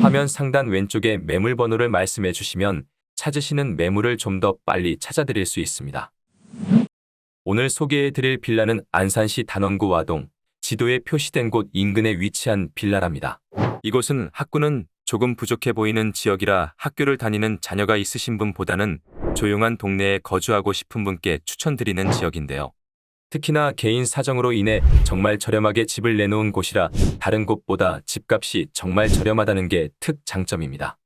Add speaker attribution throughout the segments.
Speaker 1: 화면 상단 왼쪽에 매물 번호를 말씀해 주시면 찾으시는 매물을 좀 더 빨리 찾아드릴 수 있습니다. 오늘 소개해 드릴 빌라는 안산시 단원구 와동, 지도에 표시된 곳 인근에 위치한 빌라랍니다. 이곳은 학구는 조금 부족해 보이는 지역이라 학교를 다니는 자녀가 있으신 분보다는 조용한 동네에 거주하고 싶은 분께 추천드리는 지역인데요. 특히나 개인 사정으로 인해 정말 저렴하게 집을 내놓은 곳이라 다른 곳보다 집값이 정말 저렴하다는 게 특 장점입니다.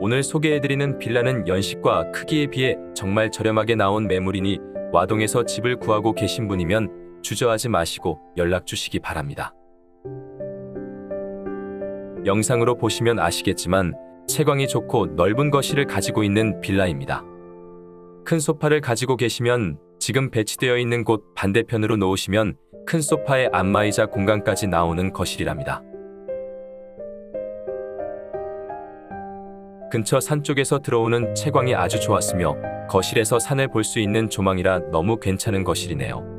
Speaker 1: 오늘 소개해드리는 빌라는 연식과 크기에 비해 정말 저렴하게 나온 매물이니 와동에서 집을 구하고 계신 분이면 주저하지 마시고 연락 주시기 바랍니다. 영상으로 보시면 아시겠지만 채광이 좋고 넓은 거실을 가지고 있는 빌라입니다. 큰 소파를 가지고 계시면 지금 배치되어 있는 곳 반대편으로 놓으시면 큰 소파에 안마의자 공간까지 나오는 거실이랍니다. 근처 산 쪽에서 들어오는 채광이 아주 좋았으며 거실에서 산을 볼 수 있는 조망이라 너무 괜찮은 거실이네요.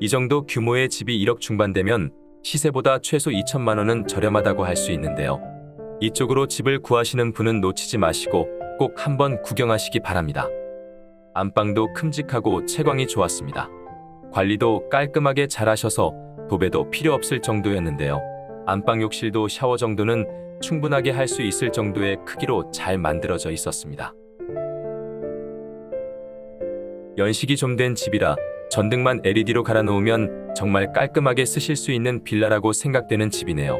Speaker 1: 이 정도 규모의 집이 1억 중반되면 시세보다 최소 2천만 원은 저렴하다고 할 수 있는데요. 이쪽으로 집을 구하시는 분은 놓치지 마시고 꼭 한번 구경하시기 바랍니다. 안방도 큼직하고 채광이 좋았습니다. 관리도 깔끔하게 잘하셔서 도배도 필요 없을 정도였는데요. 안방 욕실도 샤워 정도는 충분하게 할 수 있을 정도의 크기로 잘 만들어져 있었습니다. 연식이 좀 된 집이라 전등만 LED로 갈아 놓으면 정말 깔끔하게 쓰실 수 있는 빌라라고 생각되는 집이네요.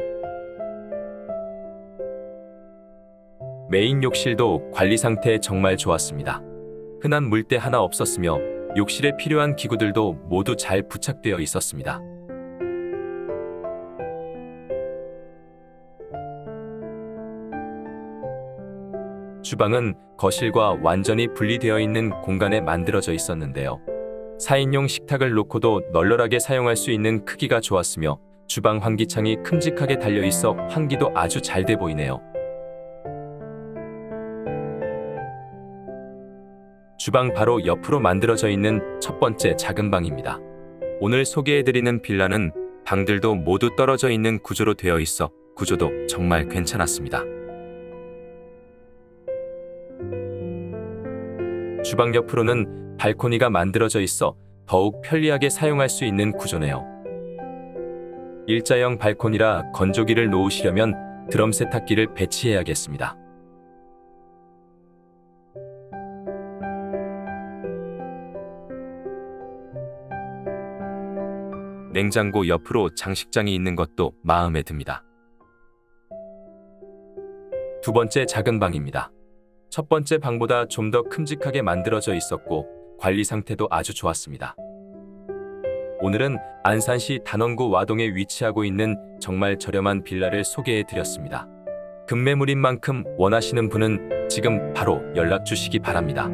Speaker 1: 메인 욕실도 관리 상태 정말 좋았습니다. 흔한 물때 하나 없었으며 욕실에 필요한 기구들도 모두 잘 부착되어 있었습니다. 주방은 거실과 완전히 분리되어 있는 공간에 만들어져 있었는데요. 4인용 식탁을 놓고도 널널하게 사용할 수 있는 크기가 좋았으며 주방 환기창이 큼직하게 달려 있어 환기도 아주 잘 돼 보이네요. 주방 바로 옆으로 만들어져 있는 첫 번째 작은 방입니다. 오늘 소개해드리는 빌라는 방들도 모두 떨어져 있는 구조로 되어 있어 구조도 정말 괜찮았습니다. 주방 옆으로는 발코니가 만들어져 있어 더욱 편리하게 사용할 수 있는 구조네요. 일자형 발코니라 건조기를 놓으시려면 드럼 세탁기를 배치해야겠습니다. 냉장고 옆으로 장식장이 있는 것도 마음에 듭니다. 두 번째 작은 방입니다. 첫 번째 방보다 좀 더 큼직하게 만들어져 있었고 관리 상태도 아주 좋았습니다. 오늘은 안산시 단원구 와동에 위치하고 있는 정말 저렴한 빌라를 소개해 드렸습니다. 급매물인 만큼 원하시는 분은 지금 바로 연락 주시기 바랍니다.